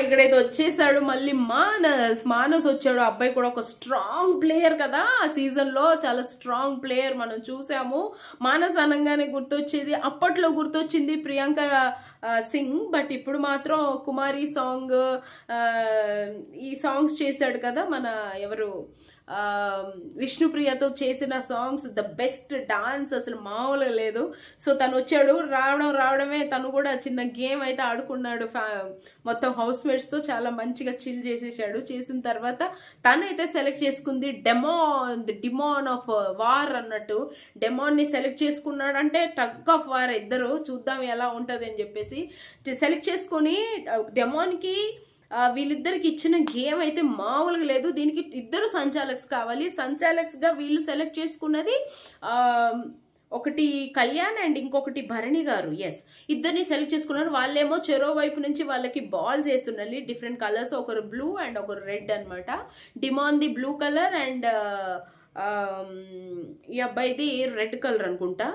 ఇక్కడైతే వచ్చేసాడు మళ్ళీ మానస్. మానస్ వచ్చాడు. ఆ అబ్బాయి కూడా ఒక స్ట్రాంగ్ ప్లేయర్ కదా. ఆ సీజన్లో చాలా స్ట్రాంగ్ ప్లేయర్ మనం చూసాము. మానస్ అనగానే గుర్తొచ్చేది. అప్పట్లో గుర్తొచ్చింది ప్రియాంక సింగ్ బట్ ఇప్పుడు మాత్రం కుమారి సాంగ్ ఈ సాంగ్స్ చేశాడు కదా మన ఎవరు విష్ణుప్రియతో చేసిన సాంగ్స్ ద బెస్ట్ డాన్స్ అసలు మామూలుగా లేదు. సో తను వచ్చాడు రావడం రావడమే తను కూడా చిన్న గేమ్ అయితే ఆడుకున్నాడు ఫ్యా మొత్తం హౌస్ మేట్స్తో చాలా మంచిగా చిల్ చేసేసాడు. చేసిన తర్వాత తనైతే సెలెక్ట్ చేసుకుంది డెమాన్ డిమాన్ ఆఫ్ వార్ అన్నట్టు. డెమాన్ని సెలెక్ట్ చేసుకున్నాడు అంటే టగ్ ఆఫ్ వార్ ఇద్దరు చూద్దాం ఎలా ఉంటుంది అని చెప్పేసి సెలెక్ట్ చేసుకొని డెమాన్కి వీళ్ళిద్దరికి ఇచ్చిన గేమ్ అయితే మామూలుగా లేదు. దీనికి ఇద్దరు సంచాలక్స్ కావాలి. సంచాలక్స్గా వీళ్ళు సెలెక్ట్ చేసుకున్నది ఒకటి కళ్యాణ్ అండ్ ఇంకొకటి భరణి గారు. ఎస్ ఇద్దరిని సెలెక్ట్ చేసుకున్నారు. వాళ్ళేమో చెరో వైపు నుంచి వాళ్ళకి బాల్స్ వేస్తున్నారు డిఫరెంట్ కలర్స్. ఒకరు బ్లూ అండ్ ఒకరు రెడ్ అనమాట డిమాన్ ది బ్లూ కలర్ అండ్ ఈ అబ్బాయిది రెడ్ కలర్ అనుకుంటా.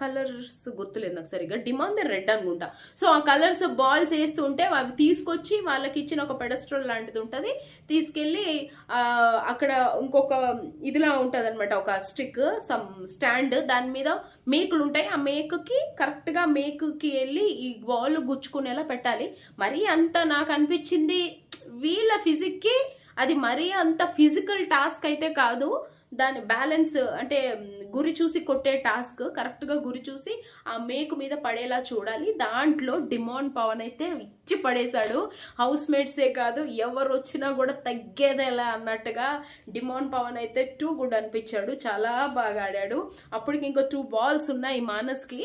కలర్స్ గుర్తులేదు నాకు సరిగ్గా. డిమాండ్ రెడ్ అనుకుంటా. సో ఆ కలర్స్ బాల్స్ వేస్తుంటే అవి తీసుకొచ్చి వాళ్ళకి ఇచ్చిన ఒక పెడస్ట్రోల్ లాంటిది ఉంటుంది. తీసుకెళ్ళి అక్కడ ఇంకొక ఇదిలా ఉంటుంది అనమాట ఒక స్టిక్ సమ్ స్టాండ్. దాని మీద మేకులు ఉంటాయి. ఆ మేకుకి కరెక్ట్గా మేకుకి వెళ్ళి ఈ బాల్ గుచ్చుకునేలా పెట్టాలి. మరీ అంత నాకు అనిపించింది. వీళ్ళ ఫిజిక్కి అది మరీ అంత ఫిజికల్ టాస్క్ అయితే కాదు. దాని బ్యాలెన్స్ అంటే గురి చూసి కొట్టే టాస్క్ కరెక్ట్గా గురి చూసి ఆ మేకు మీద పడేలా చూడాలి. దాంట్లో డిమాండ్ పవన్ అయితే ఇచ్చి పడేశాడు. హౌస్ మేట్సే కాదు ఎవరు వచ్చినా కూడా తగ్గేదేలా అన్నట్టుగా డిమాండ్ పవన్ అయితే టూ గుడ్ అనిపించాడు. చాలా బాగా ఆడాడు. అప్పటికి ఇంకో టూ బాల్స్ ఉన్నాయి మానస్కి.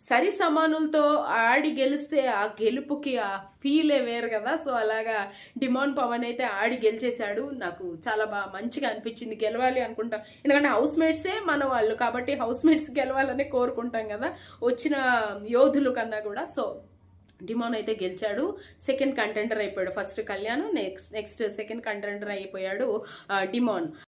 సరి సమానులతో ఆడి గెలిస్తే ఆ గెలుపుకి ఆ ఫీలే వేరు కదా. సో అలాగా డిమాండ్ పవన్ అయితే ఆడి గెలిచేశాడు. నాకు చాలా బాగా మంచిగా అనిపించింది గెలవాలి అనుకుంటాం. ఎందుకంటే హౌస్ మేట్సే మన వాళ్ళు కాబట్టి హౌస్ మేట్స్ గెలవాలని కోరుకుంటాం కదా. వచ్చిన యోధులు కన్నా కూడా. సో డిమాన్ అయితే గెలిచాడు. సెకండ్ కంటెండర్ అయిపోయాడు. First Kalyan next next second contender అయిపోయాడు డిమాన్